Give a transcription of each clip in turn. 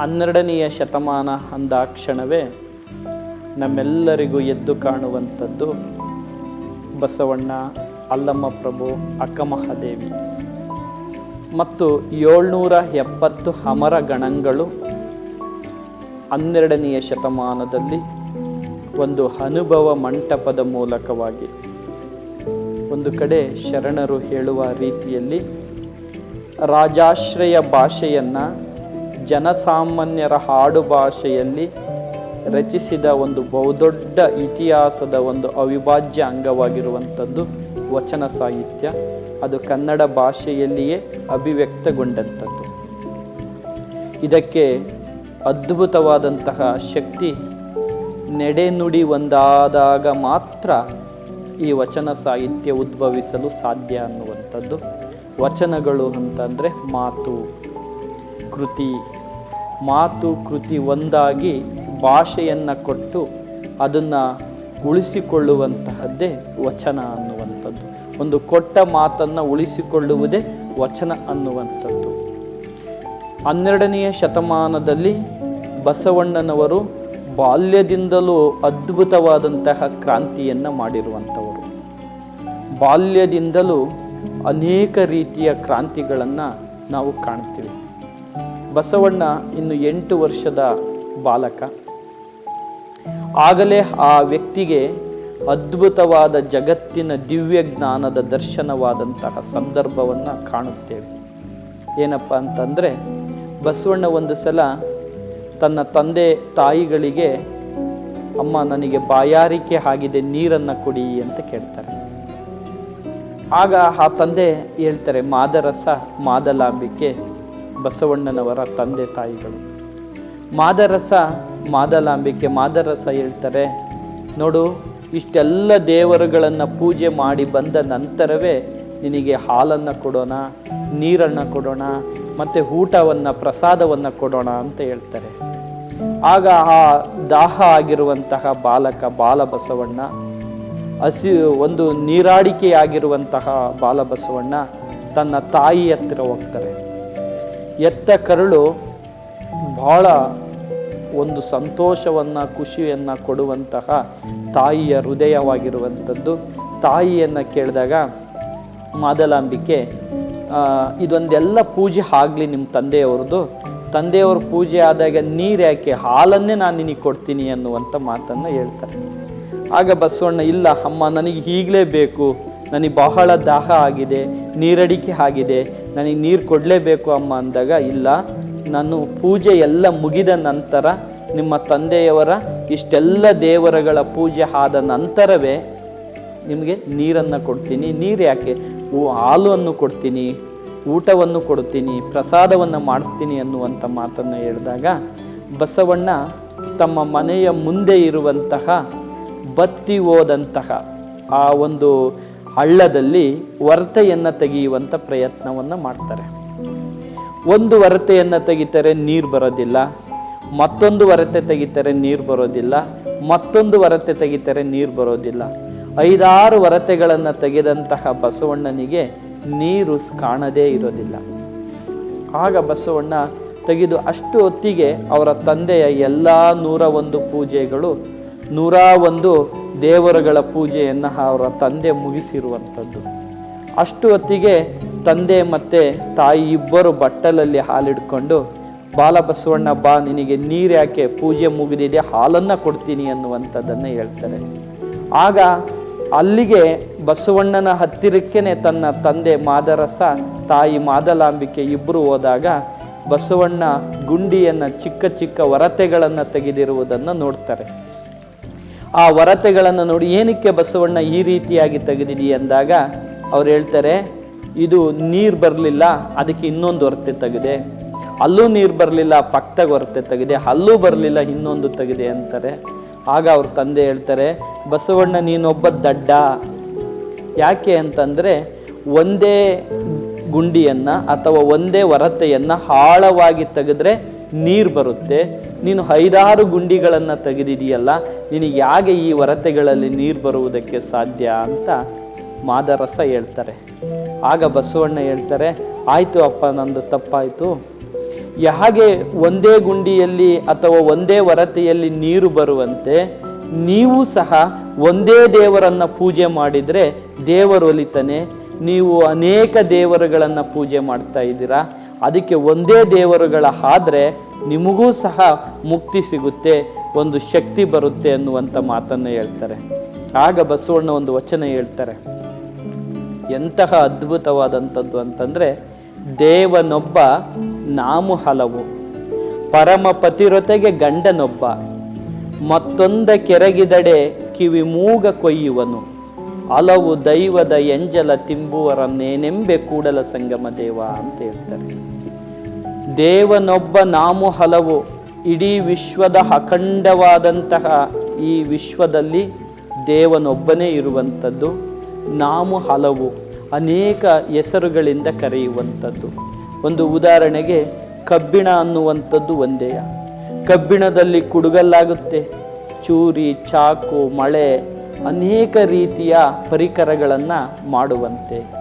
ಹನ್ನೆರಡನೆಯ ಶತಮಾನ ಅಂದಾಕ್ಷಣವೇ ನಮ್ಮೆಲ್ಲರಿಗೂ ಎದ್ದು ಕಾಣುವಂಥದ್ದು ಬಸವಣ್ಣ ಅಲ್ಲಮ್ಮ ಪ್ರಭು ಅಕ್ಕಮಹಾದೇವಿ. ಮತ್ತು ಏಳ್ನೂರ ಎಪ್ಪತ್ತು ಅಮರ ಗಣಗಳು ಹನ್ನೆರಡನೆಯ ಶತಮಾನದಲ್ಲಿ ಒಂದು ಅನುಭವ ಮಂಟಪದ ಮೂಲಕವಾಗಿ ಒಂದು ಕಡೆ ಶರಣರು ಹೇಳುವ ರೀತಿಯಲ್ಲಿ ರಾಜಾಶ್ರಯ ಭಾಷೆಯನ್ನು ಜನಸಾಮಾನ್ಯರ ಹಾಡು ಭಾಷೆಯಲ್ಲಿ ರಚಿಸಿದ ಒಂದು ಬಹುದೊಡ್ಡ ಇತಿಹಾಸದ ಒಂದು ಅವಿಭಾಜ್ಯ ಅಂಗವಾಗಿರುವಂಥದ್ದು ವಚನ ಸಾಹಿತ್ಯ. ಅದು ಕನ್ನಡ ಭಾಷೆಯಲ್ಲಿಯೇ ಅಭಿವ್ಯಕ್ತಗೊಂಡಂಥದ್ದು. ಇದಕ್ಕೆ ಅದ್ಭುತವಾದಂತಹ ಶಕ್ತಿ ನೆಡೆನುಡಿ ಒಂದಾದಾಗ ಮಾತ್ರ ಈ ವಚನ ಸಾಹಿತ್ಯ ಉದ್ಭವಿಸಲು ಸಾಧ್ಯ ಅನ್ನುವಂಥದ್ದು. ವಚನಗಳು ಅಂತಂದರೆ ಮಾತು, ಕೃತಿ ಮಾತು ಕೃತಿ ಒಂದಾಗಿ ಭಾಷೆಯನ್ನು ಕೊಟ್ಟು ಅದನ್ನು ಉಳಿಸಿಕೊಳ್ಳುವಂತಹದ್ದೇ ವಚನ ಅನ್ನುವಂಥದ್ದು. ಒಂದು ಕೊಟ್ಟ ಮಾತನ್ನು ಉಳಿಸಿಕೊಳ್ಳುವುದೇ ವಚನ ಅನ್ನುವಂಥದ್ದು. ಹನ್ನೆರಡನೆಯ ಶತಮಾನದಲ್ಲಿ ಬಸವಣ್ಣನವರು ಬಾಲ್ಯದಿಂದಲೂ ಅದ್ಭುತವಾದಂತಹ ಕ್ರಾಂತಿಯನ್ನು ಮಾಡಿರುವಂಥವರು. ಬಾಲ್ಯದಿಂದಲೂ ಅನೇಕ ರೀತಿಯ ಕ್ರಾಂತಿಗಳನ್ನು ನಾವು ಕಾಣ್ತೀವಿ. ಬಸವಣ್ಣ ಇನ್ನು ಎಂಟು ವರ್ಷದ ಬಾಲಕ. ಆಗಲೇ ಆ ವ್ಯಕ್ತಿಗೆ ಅದ್ಭುತವಾದ ಜಗತ್ತಿನ ದಿವ್ಯ ಜ್ಞಾನದ ದರ್ಶನವಾದಂತಹ ಸಂದರ್ಭವನ್ನು ಕಾಣುತ್ತೇವೆ. ಏನಪ್ಪ ಅಂತಂದರೆ, ಬಸವಣ್ಣ ಒಂದು ಸಲ ತನ್ನ ತಂದೆ ತಾಯಿಗಳಿಗೆ, ಅಮ್ಮ, ನನಗೆ ಬಾಯಾರಿಕೆ ಆಗಿದೆ, ನೀರನ್ನು ಕೊಡಿ ಅಂತ ಕೇಳ್ತಾರೆ. ಆಗ ಆ ತಂದೆ ಹೇಳ್ತಾರೆ, ಮಾದರಸ, ಮಾದಲಾಂಬಿಕೆ ಬಸವಣ್ಣನವರ ತಂದೆ ತಾಯಿಗಳು. ಮಾದರಸ ಮಾದಲಾಂಬಿಕೆ ಮಾದರಸ ಹೇಳ್ತಾರೆ. ನೋಡು, ಇಷ್ಟೆಲ್ಲ ದೇವರುಗಳನ್ನು ಪೂಜೆ ಮಾಡಿ ಬಂದ ನಂತರವೇ ನಿನಗೆ ಹಾಲನ್ನು ಕೊಡೋಣ, ನೀರನ್ನು ಕೊಡೋಣ, ಮತ್ತು ಊಟವನ್ನು, ಪ್ರಸಾದವನ್ನು ಕೊಡೋಣ ಅಂತ ಹೇಳ್ತಾರೆ. ಆಗ ಆ ದಾಹ ಆಗಿರುವಂತಹ ಬಾಲಕ ಬಾಲಬಸವಣ್ಣ, ಹಸಿ ಒಂದು ನೀರಾಡಿಕೆಯಾಗಿರುವಂತಹ ಬಾಲಬಸವಣ್ಣ ತನ್ನ ತಾಯಿ ಹತ್ತಿರ ಹೋಗ್ತಾರೆ. ಎತ್ತ ಕರುಳು ಬಹಳ ಒಂದು ಸಂತೋಷವನ್ನು, ಖುಷಿಯನ್ನು ಕೊಡುವಂತಹ ತಾಯಿಯ ಹೃದಯವಾಗಿರುವಂಥದ್ದು. ತಾಯಿಯನ್ನು ಕೇಳಿದಾಗ ಮಾದಲಾಂಬಿಕೆ ಇದೊಂದೆಲ್ಲ ಪೂಜೆ ಆಗಲಿ ನಿಮ್ಮ ತಂದೆಯವ್ರದ್ದು ತಂದೆಯವ್ರ ಪೂಜೆ ಆದಾಗ ನೀರು ಯಾಕೆ? ಹಾಲನ್ನೇ ನಾನು ನಿನಗೆ ಕೊಡ್ತೀನಿ ಅನ್ನುವಂಥ ಮಾತನ್ನು ಹೇಳ್ತಾರೆ. ಆಗ ಬಸವಣ್ಣ, ಇಲ್ಲ ಅಮ್ಮ, ನನಗೆ ಈಗಲೇ ಬೇಕು. ನನಗೆ ಬಹಳ ದಾಹ ಆಗಿದೆ, ನೀರಡಿಕೆ ಆಗಿದೆ, ನನಗೆ ನೀರು ಕೊಡಲೇಬೇಕು ಅಮ್ಮ ಅಂದಾಗ, ಇಲ್ಲ, ನಾನು ಪೂಜೆ ಎಲ್ಲ ಮುಗಿದ ನಂತರ ನಿಮ್ಮ ತಂದೆಯವರ ಇಷ್ಟೆಲ್ಲ ದೇವರಗಳ ಪೂಜೆ ಆದ ನಂತರವೇ ನಿಮಗೆ ನೀರನ್ನು ಕೊಡ್ತೀನಿ. ನೀರು ಯಾಕೆ? ಹಾಲನ್ನು ಕೊಡ್ತೀನಿ, ಊಟವನ್ನು ಕೊಡ್ತೀನಿ, ಪ್ರಸಾದವನ್ನು ಮಾಡಿಸ್ತೀನಿ ಅನ್ನುವಂಥ ಮಾತನ್ನು ಹೇಳಿದಾಗ, ಬಸವಣ್ಣ ತಮ್ಮ ಮನೆಯ ಮುಂದೆ ಇರುವಂತಹ ಬತ್ತಿ ಹೋದಂತಹ ಆ ಒಂದು ಹಳ್ಳದಲ್ಲಿ ವರತೆಯನ್ನು ತೆಗೆಯುವಂಥ ಪ್ರಯತ್ನವನ್ನು ಮಾಡ್ತಾರೆ. ಒಂದು ವರತೆಯನ್ನು ತೆಗಿತಾರೆ ನೀರು ಬರೋದಿಲ್ಲ, ಮತ್ತೊಂದು ವರತೆ ತೆಗಿತಾರೆ ನೀರು ಬರೋದಿಲ್ಲ, ಮತ್ತೊಂದು ವರತೆ ತೆಗಿತಾರೆ ನೀರು ಬರೋದಿಲ್ಲ. ಐದಾರು ವರತೆಗಳನ್ನು ತೆಗೆದಂತಹ ಬಸವಣ್ಣನಿಗೆ ನೀರು ಕಾಣದೇ ಇರೋದಿಲ್ಲ. ಆಗ ಬಸವಣ್ಣ ತೆಗೆದು ಅಷ್ಟು ಹೊತ್ತಿಗೆ ಅವರ ತಂದೆಯ ಎಲ್ಲ ನೂರ ಒಂದು ಪೂಜೆಗಳು ನೂರ ಒಂದು ದೇವರುಗಳ ಪೂಜೆಯನ್ನು ಅವರ ತಂದೆ ಮುಗಿಸಿರುವಂಥದ್ದು. ಅಷ್ಟು ಹೊತ್ತಿಗೆ ತಂದೆ ಮತ್ತು ತಾಯಿ ಇಬ್ಬರು ಬಟ್ಟಲಲ್ಲಿ ಹಾಲಿಡ್ಕೊಂಡು, ಬಾಲಬಸವಣ್ಣ, ಬಾ, ನಿನಗೆ ನೀರು ಯಾಕೆ? ಪೂಜೆ ಮುಗಿದಿದೆ, ಹಾಲನ್ನು ಕೊಡ್ತೀನಿ ಅನ್ನುವಂಥದ್ದನ್ನು ಹೇಳ್ತಾರೆ. ಆಗ ಅಲ್ಲಿಗೆ ಬಸವಣ್ಣನ ಹತ್ತಿರಕ್ಕೇ ತನ್ನ ತಂದೆ ಮಾದರಸ, ತಾಯಿ ಮಾದಲಾಂಬಿಕೆ ಇಬ್ಬರು ಹೋದಾಗ ಬಸವಣ್ಣ ಗುಂಡಿಯನ್ನು ಚಿಕ್ಕ ಚಿಕ್ಕ ಹೊರತೆಗಳನ್ನು ತೆಗೆದಿರುವುದನ್ನು ನೋಡ್ತಾರೆ. ಆ ವರತೆಗಳನ್ನು ನೋಡಿ ಏನಕ್ಕೆ ಬಸವಣ್ಣ ಈ ರೀತಿಯಾಗಿ ತೆಗೆದಿದಿ ಅಂದಾಗ ಅವ್ರು ಹೇಳ್ತಾರೆ, ಇದು ನೀರು ಬರಲಿಲ್ಲ, ಅದಕ್ಕೆ ಇನ್ನೊಂದು ಹೊರತೆ ತೆಗೆದೆ. ಅಲ್ಲೂ ನೀರು ಬರಲಿಲ್ಲ ಪಕ್ಕದಾಗ ಹೊರತೆ ತೆಗೆದೆ. ಅಲ್ಲೂ ಬರಲಿಲ್ಲ, ಇನ್ನೊಂದು ತೆಗೆದೆ ಅಂತಾರೆ. ಆಗ ಅವ್ರ ತಂದೆ ಹೇಳ್ತಾರೆ, ಬಸವಣ್ಣ ನೀನೊಬ್ಬ ದಡ್ಡ. ಯಾಕೆ ಅಂತಂದರೆ ಒಂದೇ ಗುಂಡಿಯನ್ನು ಅಥವಾ ಒಂದೇ ಹೊರತೆಯನ್ನು ಆಳವಾಗಿ ತೆಗೆದ್ರೆ ನೀರು ಬರುತ್ತೆ. ನೀನು ಐದಾರು ಗುಂಡಿಗಳನ್ನು ತೆಗೆದಿದೆಯಲ್ಲ, ನಿನಗೆ ಹೇಗೆ ಈ ಹೊರತೆಗಳಲ್ಲಿ ನೀರು ಬರುವುದಕ್ಕೆ ಸಾಧ್ಯ ಅಂತ ಮಾದರಸ ಹೇಳ್ತಾರೆ. ಆಗ ಬಸವಣ್ಣ ಹೇಳ್ತಾರೆ, ಆಯಿತು ಅಪ್ಪ, ನಂದು ತಪ್ಪಾಯಿತು. ಹಾಗೆ ಒಂದೇ ಗುಂಡಿಯಲ್ಲಿ ಅಥವಾ ಒಂದೇ ವರತೆಯಲ್ಲಿ ನೀರು ಬರುವಂತೆ, ನೀವು ಸಹ ಒಂದೇ ದೇವರನ್ನು ಪೂಜೆ ಮಾಡಿದರೆ ದೇವರೊಲಿತಾನೆ, ನೀವು ಅನೇಕ ದೇವರುಗಳನ್ನು ಪೂಜೆ ಮಾಡ್ತಾ ಇದ್ದೀರಾ? ಅದಕ್ಕೆ ಒಂದೇ ದೇವರುಗಳ ಆದರೆ ನಿಮಗೂ ಸಹ ಮುಕ್ತಿ ಸಿಗುತ್ತೆ, ಒಂದು ಶಕ್ತಿ ಬರುತ್ತೆ ಅನ್ನುವಂಥ ಮಾತನ್ನು ಹೇಳ್ತಾರೆ. ಆಗ ಬಸವಣ್ಣ ಒಂದು ವಚನ ಹೇಳ್ತಾರೆ. ಎಂತಹ ಅದ್ಭುತವಾದಂಥದ್ದು ಅಂತಂದರೆ, ದೇವನೊಬ್ಬ ನಾಮು ಹಲವು ಪರಮ ಪತಿರೊತೆಗೆ ಗಂಡನೊಬ್ಬ, ಮತ್ತೊಂದ ಕೆರಗಿದಡೆ ಕಿವಿ ಮೂಗ ಕೊಯ್ಯುವನು. ಹಲವು ದೈವದ ಎಂಜಲ ತಿಂಬುವರನ್ನೇನೆಂಬೆ ಕೂಡಲ ಸಂಗಮ ದೇವ ಅಂತ ಹೇಳ್ತಾರೆ. ದೇವನೊಬ್ಬ ನಾಮು ಹಲವು ಇಡೀ ವಿಶ್ವದ ಅಖಂಡವಾದಂತಹ ಈ ವಿಶ್ವದಲ್ಲಿ ದೇವನೊಬ್ಬನೇ ಇರುವಂಥದ್ದು ನಾಮು ಹಲವು ಅನೇಕ ಹೆಸರುಗಳಿಂದ ಕರೆಯುವಂಥದ್ದು. ಒಂದು ಉದಾಹರಣೆಗೆ ಕಬ್ಬಿಣ ಅನ್ನುವಂಥದ್ದು ಒಂದೇಯ ಕಬ್ಬಿಣದಲ್ಲಿ ಕುಡುಗಲ್ಲಾಗುತ್ತೆ. ಚೂರಿ, ಚಾಕು, ಮಳೆ ಅನೇಕ ರೀತಿಯ ಪರಿಕರಗಳನ್ನು ಮಾಡುವಂತೆ.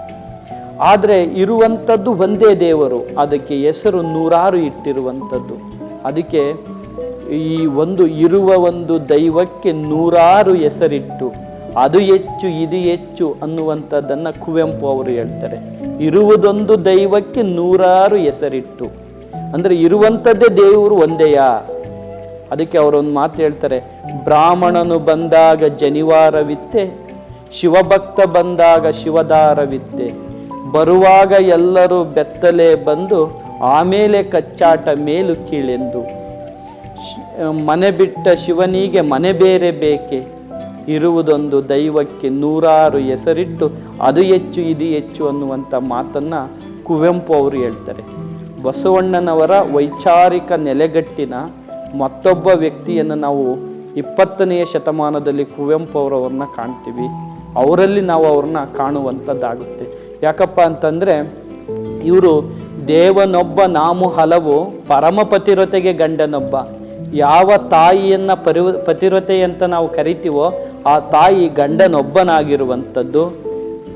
ಆದರೆ ಇರುವಂಥದ್ದು ಒಂದೇ ದೇವರು, ಅದಕ್ಕೆ ಹೆಸರು ನೂರಾರು ಇಟ್ಟಿರುವಂಥದ್ದು. ಅದಕ್ಕೆ ಈ ಒಂದು ಇರುವ ಒಂದು ದೈವಕ್ಕೆ ನೂರಾರು ಹೆಸರಿಟ್ಟು, ಅದು ಹೆಚ್ಚು, ಇದು ಹೆಚ್ಚು ಅನ್ನುವಂಥದ್ದನ್ನು ಕುವೆಂಪು ಅವರು ಹೇಳ್ತಾರೆ. ಇರುವುದೊಂದು ದೈವಕ್ಕೆ ನೂರಾರು ಹೆಸರಿಟ್ಟು. ಅಂದರೆ ಇರುವಂಥದ್ದೇ ದೇವರು ಒಂದೇಯಾ? ಅದಕ್ಕೆ ಅವರೊಂದು ಮಾತು ಹೇಳ್ತಾರೆ, ಬ್ರಾಹ್ಮಣನು ಬಂದಾಗ ಜನಿವಾರವಿತ್ತೆ, ಶಿವಭಕ್ತ ಬಂದಾಗ ಶಿವದಾರವಿತ್ತೆ. ಬರುವಾಗ ಎಲ್ಲರೂ ಬೆತ್ತಲೆ ಬಂದು ಆಮೇಲೆ ಕಚ್ಚಾಟ ಮೇಲು ಕೀಳೆಂದು. ಮನೆ ಬಿಟ್ಟ ಶಿವನಿಗೆ ಮನೆ ಬೇರೆ ಬೇಕೆ? ಇರುವುದೊಂದು ದೈವಕ್ಕೆ ನೂರಾರು ಹೆಸರಿಟ್ಟು ಅದು ಹೆಚ್ಚು, ಇದು ಹೆಚ್ಚು ಅನ್ನುವಂಥ ಮಾತನ್ನು ಕುವೆಂಪು ಅವರು ಹೇಳ್ತಾರೆ. ಬಸವಣ್ಣನವರ ವೈಚಾರಿಕ ನೆಲೆಗಟ್ಟಿನ ಮತ್ತೊಬ್ಬ ವ್ಯಕ್ತಿಯನ್ನು ನಾವು ಇಪ್ಪತ್ತನೆಯ ಶತಮಾನದಲ್ಲಿ ಕುವೆಂಪು ಅವರವ್ರನ್ನ ಕಾಣ್ತೀವಿ. ಅವರಲ್ಲಿ ನಾವು ಅವ್ರನ್ನ ಕಾಣುವಂಥದ್ದಾಗುತ್ತೆ. ಯಾಕಪ್ಪ ಅಂತಂದರೆ, ಇವರು ದೇವನೊಬ್ಬ ನಾಮು ಹಲವು, ಪರಮ ಗಂಡನೊಬ್ಬ. ಯಾವ ತಾಯಿಯನ್ನು ಪರಿ ಪತಿರತೆ ಅಂತ ನಾವು ಕರಿತೀವೋ, ಆ ತಾಯಿ ಗಂಡನೊಬ್ಬನಾಗಿರುವಂಥದ್ದು.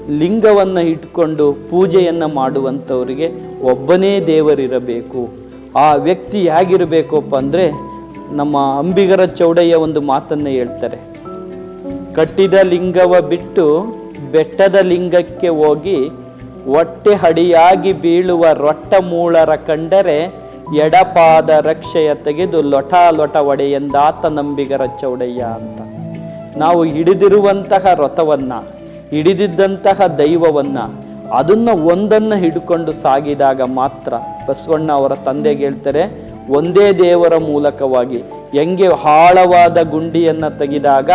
ಲಿಂಗವನ್ನು ಇಟ್ಕೊಂಡು ಪೂಜೆಯನ್ನು ಮಾಡುವಂಥವರಿಗೆ ಒಬ್ಬನೇ ದೇವರಿರಬೇಕು. ಆ ವ್ಯಕ್ತಿ ಹೇಗಿರಬೇಕಪ್ಪ ಅಂದರೆ ನಮ್ಮ ಅಂಬಿಗರ ಚೌಡಯ್ಯ ಒಂದು ಮಾತನ್ನು ಹೇಳ್ತಾರೆ. ಕಟ್ಟಿದ ಲಿಂಗವ ಬಿಟ್ಟು ಬೆಟ್ಟದ ಲಿಂಗಕ್ಕೆ ಹೋಗಿ ಹೊಟ್ಟೆ ಹಡಿಯಾಗಿ ಬೀಳುವ ರೊಟ್ಟ ಮೂಳರ ಕಂಡರೆ ಎಡಪಾದ ರಕ್ಷೆಯ ತೆಗೆದು ಲೊಟ ಲೊಟ ಒಡೆಯೆಂದಾತ ನಂಬಿಗರ ಚೌಡಯ್ಯ ಅಂತ. ನಾವು ಹಿಡಿದಿರುವಂತಹ ರಥವನ್ನು, ಹಿಡಿದಿದ್ದಂತಹ ದೈವವನ್ನ ಅದನ್ನ ಒಂದನ್ನು ಹಿಡ್ಕೊಂಡು ಸಾಗಿದಾಗ ಮಾತ್ರ ಬಸವಣ್ಣ ಅವರ ತಂದೆಗೆ ಹೇಳ್ತಾರೆ, ಒಂದೇ ದೇವರ ಮೂಲಕವಾಗಿ ಹೆಂಗೆ ಆಳವಾದ ಗುಂಡಿಯನ್ನು ತೆಗೆದಾಗ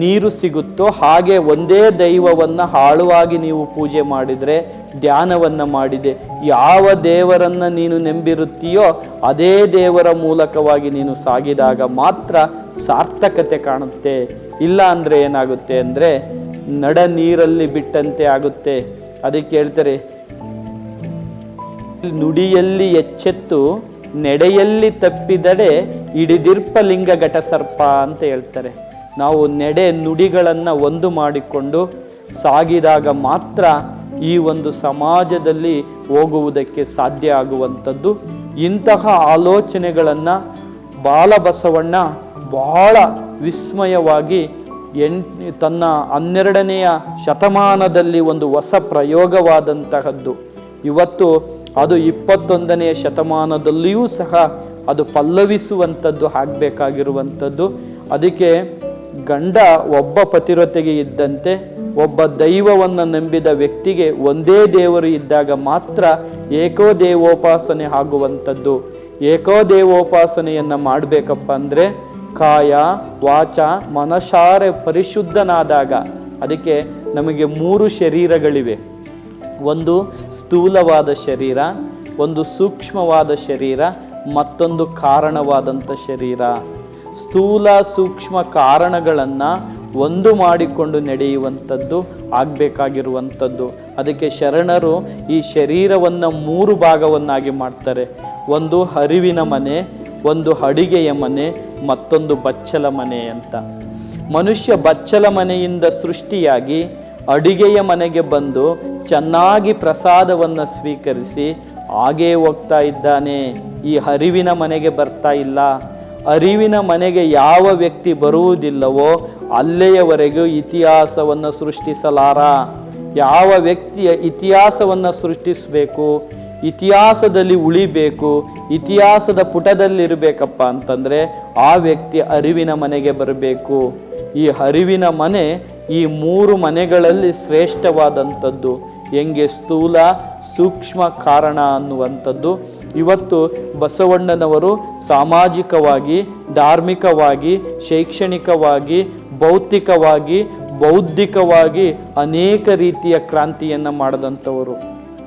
ನೀರು ಸಿಗುತ್ತೋ ಹಾಗೆ ಒಂದೇ ದೈವವನ್ನು ಹಾಳುವಾಗಿ ನೀವು ಪೂಜೆ ಮಾಡಿದರೆ, ಧ್ಯಾನವನ್ನು ಮಾಡಿದೆ, ಯಾವ ದೇವರನ್ನು ನೀನು ನೆಂಬಿರುತ್ತೀಯೋ ಅದೇ ದೇವರ ಮೂಲಕವಾಗಿ ನೀನು ಸಾಗಿದಾಗ ಮಾತ್ರ ಸಾರ್ಥಕತೆ ಕಾಣುತ್ತೆ. ಇಲ್ಲ ಅಂದರೆ ಏನಾಗುತ್ತೆ ಅಂದರೆ ನಡ ನೀರಲ್ಲಿ ಬಿಟ್ಟಂತೆ ಆಗುತ್ತೆ. ಅದಕ್ಕೆ ಹೇಳ್ತಾರೆ, ನುಡಿಯಲ್ಲಿ ಎಚ್ಚೆತ್ತು, ನೆಡೆಯಲ್ಲಿ ತಪ್ಪಿದಡೆ ಹಿಡಿದಿರ್ಪ ಲಿಂಗ ಘಟ ಸರ್ಪ ಅಂತ ಹೇಳ್ತಾರೆ. ನಾವು ನೆಡೆ ನುಡಿಗಳನ್ನು ಒಂದು ಮಾಡಿಕೊಂಡು ಸಾಗಿದಾಗ ಮಾತ್ರ ಈ ಒಂದು ಸಮಾಜದಲ್ಲಿ ಹೋಗುವುದಕ್ಕೆ ಸಾಧ್ಯ ಆಗುವಂಥದ್ದು. ಇಂತಹ ಆಲೋಚನೆಗಳನ್ನು ಬಾಲಬಸವಣ್ಣ ಬಹಳ ವಿಸ್ಮಯವಾಗಿ ಎನ್ ತನ್ನ ಹನ್ನೆರಡನೆಯ ಶತಮಾನದಲ್ಲಿ ಒಂದು ಹೊಸ ಪ್ರಯೋಗವಾದಂತಹದ್ದು. ಇವತ್ತು ಅದು ಇಪ್ಪತ್ತೊಂದನೆಯ ಶತಮಾನದಲ್ಲಿಯೂ ಸಹ ಅದು ಪಲ್ಲವಿಸುವಂಥದ್ದು ಆಗಬೇಕಾಗಿರುವಂಥದ್ದು ಅದಕ್ಕೆ ಗಂಡ ಒಬ್ಬ ಪತಿರತೆಗೆ ಇದ್ದಂತೆ, ಒಬ್ಬ ದೈವವನ್ನು ನಂಬಿದ ವ್ಯಕ್ತಿಗೆ ಒಂದೇ ದೇವರು ಇದ್ದಾಗ ಮಾತ್ರ ಏಕೋ ದೇವೋಪಾಸನೆ ಆಗುವಂಥದ್ದು ಏಕೋ ದೇವೋಪಾಸನೆಯನ್ನು ಮಾಡಬೇಕಪ್ಪ ಅಂದರೆ ಕಾಯ, ವಾಚ ಮನಸಾರೆ ಪರಿಶುದ್ಧನಾದಾಗ ಅದಕ್ಕೆ ನಮಗೆ ಮೂರು ಶರೀರಗಳಿವೆ. ಒಂದು ಸ್ಥೂಲವಾದ ಶರೀರ, ಒಂದು ಸೂಕ್ಷ್ಮವಾದ ಶರೀರ, ಮತ್ತೊಂದು ಕಾರಣವಾದಂಥ ಶರೀರ. ಸ್ಥೂಲ ಸೂಕ್ಷ್ಮ ಕಾರಣಗಳನ್ನು ಒಂದು ಮಾಡಿಕೊಂಡು ನಡೆಯುವಂಥದ್ದು, ಆಗಬೇಕಾಗಿರುವಂಥದ್ದು. ಅದಕ್ಕೆ ಶರಣರು ಈ ಶರೀರವನ್ನು ಮೂರು ಭಾಗವನ್ನಾಗಿ ಮಾಡ್ತಾರೆ. ಒಂದು ಹರಿವಿನ ಮನೆ ಒಂದು ಅಡಿಗೆಯ ಮನೆ, ಮತ್ತೊಂದು ಬಚ್ಚಲ ಮನೆ ಅಂತ. ಮನುಷ್ಯ ಬಚ್ಚಲ ಮನೆಯಿಂದ ಸೃಷ್ಟಿಯಾಗಿ ಅಡಿಗೆಯ ಮನೆಗೆ ಬಂದು ಚೆನ್ನಾಗಿ ಪ್ರಸಾದವನ್ನು ಸ್ವೀಕರಿಸಿ ಹಾಗೇ ಹೋಗ್ತಾ ಇದ್ದಾನೆ. ಈ ಅರಿವಿನ ಮನೆಗೆ ಬರ್ತಾ ಇಲ್ಲ. ಅರಿವಿನ ಮನೆಗೆ ಯಾವ ವ್ಯಕ್ತಿ ಬರುವುದಿಲ್ಲವೋ ಅಲ್ಲೆಯವರೆಗೂ ಇತಿಹಾಸವನ್ನು ಸೃಷ್ಟಿಸಲಾರ. ಯಾವ ವ್ಯಕ್ತಿಯ ಇತಿಹಾಸವನ್ನು ಸೃಷ್ಟಿಸಬೇಕು? ಇತಿಹಾಸದಲ್ಲಿ ಉಳಿಬೇಕು, ಇತಿಹಾಸದ ಪುಟದಲ್ಲಿರಬೇಕಪ್ಪ ಅಂತಂದರೆ ಆ ವ್ಯಕ್ತಿ ಅರಿವಿನ ಮನೆಗೆ ಬರಬೇಕು. ಈ ಅರಿವಿನ ಮನೆ ಈ ಮೂರು ಮನೆಗಳಲ್ಲಿ ಶ್ರೇಷ್ಠವಾದಂಥದ್ದು. ಹೆಂಗೆ ಸ್ಥೂಲ, ಸೂಕ್ಷ್ಮ ಕಾರಣ ಅನ್ನುವಂಥದ್ದು. ಇವತ್ತು ಬಸವಣ್ಣನವರು ಸಾಮಾಜಿಕವಾಗಿ, ಧಾರ್ಮಿಕವಾಗಿ, ಶೈಕ್ಷಣಿಕವಾಗಿ, ಭೌತಿಕವಾಗಿ, ಬೌದ್ಧಿಕವಾಗಿ ಅನೇಕ ರೀತಿಯ ಕ್ರಾಂತಿಯನ್ನು ಮಾಡಿದಂಥವರು.